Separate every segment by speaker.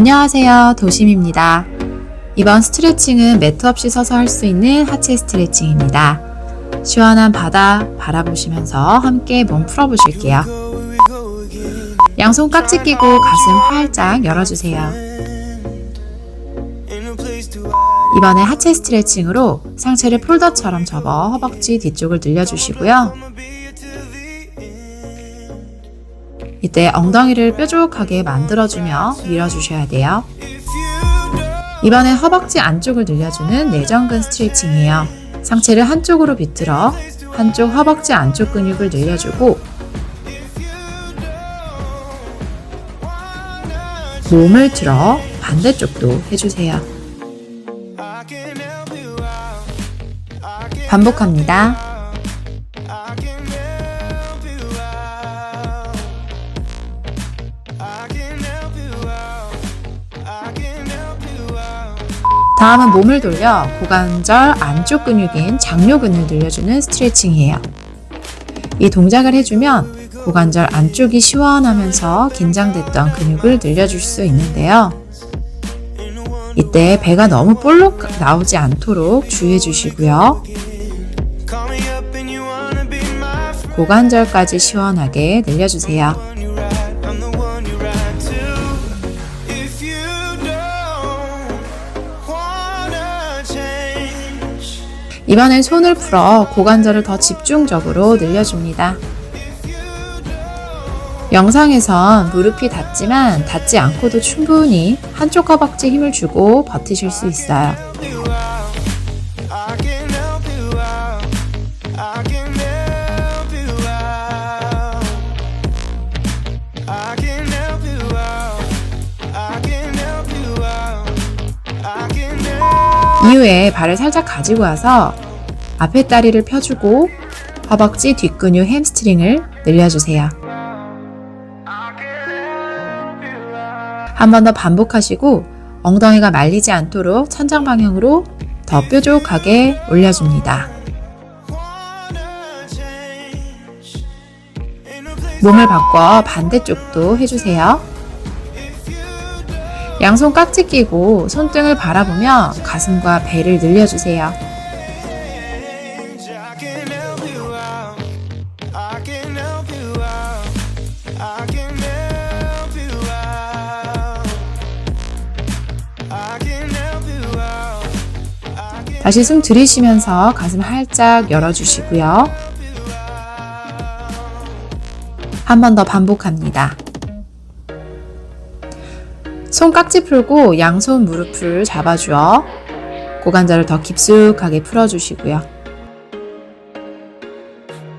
Speaker 1: 안녕하세요. 도심입니다. 이번 스트레칭은 매트 없이 서서 할 수 있는 하체 스트레칭입니다. 시원한 바다 바라보시면서 함께 몸 풀어보실게요. 양손 깍지 끼고 가슴 활짝 열어주세요. 이번에 하체 스트레칭으로 상체를 폴더처럼 접어 허벅지 뒤쪽을 늘려주시고요. 이때 엉덩이를 뾰족하게 만들어주며 밀어주셔야 돼요. 이번엔 허벅지 안쪽을 늘려주는 내전근 스트레칭이에요. 상체를 한쪽으로 비틀어 한쪽 허벅지 안쪽 근육을 늘려주고 몸을 틀어 반대쪽도 해주세요. 반복합니다. 다음은 몸을 돌려 고관절 안쪽 근육인 장요 근을 늘려주는 스트레칭이에요. 이 동작을 해주면 고관절 안쪽이 시원하면서 긴장됐던 근육을 늘려줄 수 있는데요. 이때 배가 너무 볼록 나오지 않도록 주의해 주시고요. 고관절까지 시원하게 늘려주세요. 이번엔 손을 풀어 고관절을 더 집중적으로 늘려줍니다. 영상에선 무릎이 닿지만 닿지 않고도 충분히 한쪽 허벅지 힘을 주고 버티실 수 있어요. 이후에 발을 살짝 가지고 와서 앞에 다리를 펴주고 허벅지 뒷근육 햄스트링을 늘려주세요. 한 번 더 반복하시고 엉덩이가 말리지 않도록 천장 방향으로 더 뾰족하게 올려줍니다. 몸을 바꿔 반대쪽도 해주세요. 양손 깍지 끼고 손등을 바라보며 가슴과 배를 늘려주세요. 다시 숨 들이쉬면서 가슴 활짝 열어주시고요. 한 번 더 반복합니다. 손 깍지 풀고 양손 무릎을 잡아주어 고관절을 더 깊숙하게 풀어주시고요.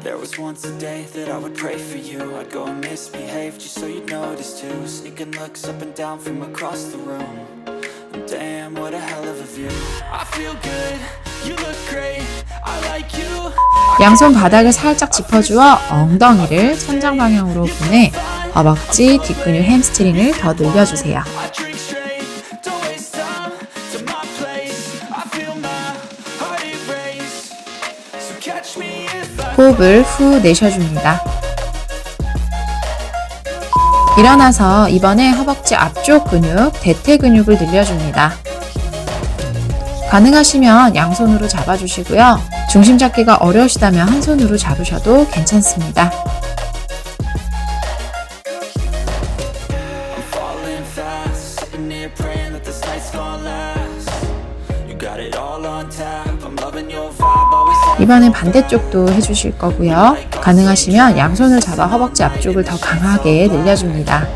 Speaker 2: There was once a day that I would pray for you. I'd go and misbehave just so you'd notice too. Sneaking looks up and down from across the room. And damn, what a hell of a view. I feel good, you look great. I like you.
Speaker 1: 양손 바닥을 살짝 짚어주어 엉덩이를 천장 방향으로 보내 허벅지, 뒷근육, 햄스트링을 더 늘려주세요. 호흡을 후 내쉬어줍니다. 일어나서 이번에 허벅지 앞쪽 근육, 대퇴 근육을 늘려줍니다. 가능하시면 양손으로 잡아주시고요. 중심 잡기가 어려우시다면 한 손으로 잡으셔도 괜찮습니다. 이번엔 반대쪽도 해주실 거고요. 가능하시면 양손을 잡아 허벅지 앞쪽을 더 강하게 늘려줍니다.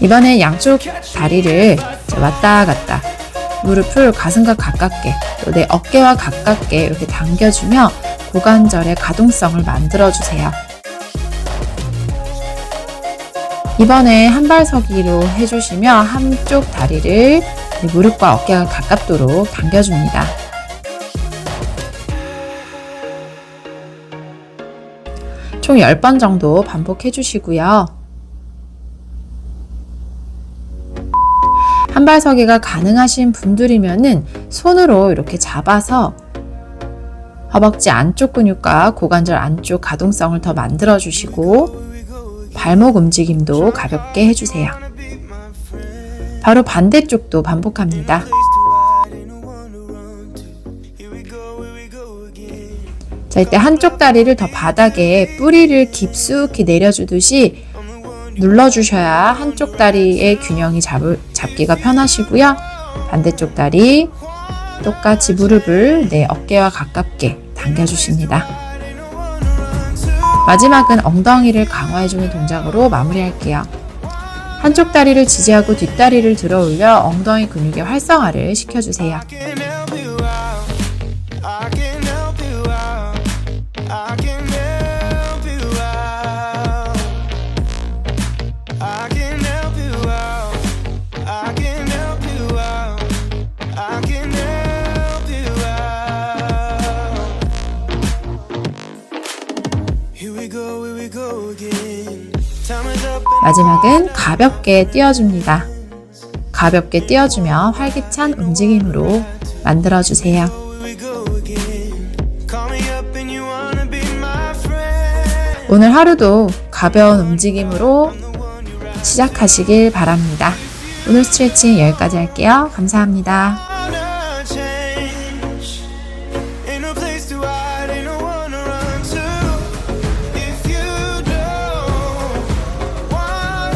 Speaker 1: 이번엔 양쪽 다리를 왔다 갔다 무릎을 가슴과 가깝게 또 내 어깨와 가깝게 이렇게 당겨주며 고관절의 가동성을 만들어주세요. 이번에 한 발서기로 해주시며 한쪽 다리를 무릎과 어깨가 가깝도록 당겨줍니다. 총 10번 정도 반복해 주시고요. 한발서기가 가능하신 분들이면은 손으로 이렇게 잡아서 허벅지 안쪽 근육과 고관절 안쪽 가동성을 더 만들어 주시고 발목 움직임도 가볍게 해주세요. 바로 반대쪽도 반복합니다. 자, 이때 한쪽 다리를 더 바닥에 뿌리를 깊숙이 내려주듯이 눌러주셔야 한쪽 다리의 균형이 잡을, 잡기가 편하시고요. 반대쪽 다리 똑같이 무릎을 내 어깨와 가깝게 당겨주십니다. 마지막은 엉덩이를 강화해주는 동작으로 마무리할게요. 한쪽 다리를 지지하고 뒷다리를 들어 올려 엉덩이 근육의 활성화를 시켜주세요. 마지막은 가볍게 뛰어줍니다. 가볍게 뛰어주며 활기찬 움직임으로 만들어주세요. 오늘 하루도 가벼운 움직임으로 시작하시길 바랍니다. 오늘 스트레칭 여기까지 할게요. 감사합니다.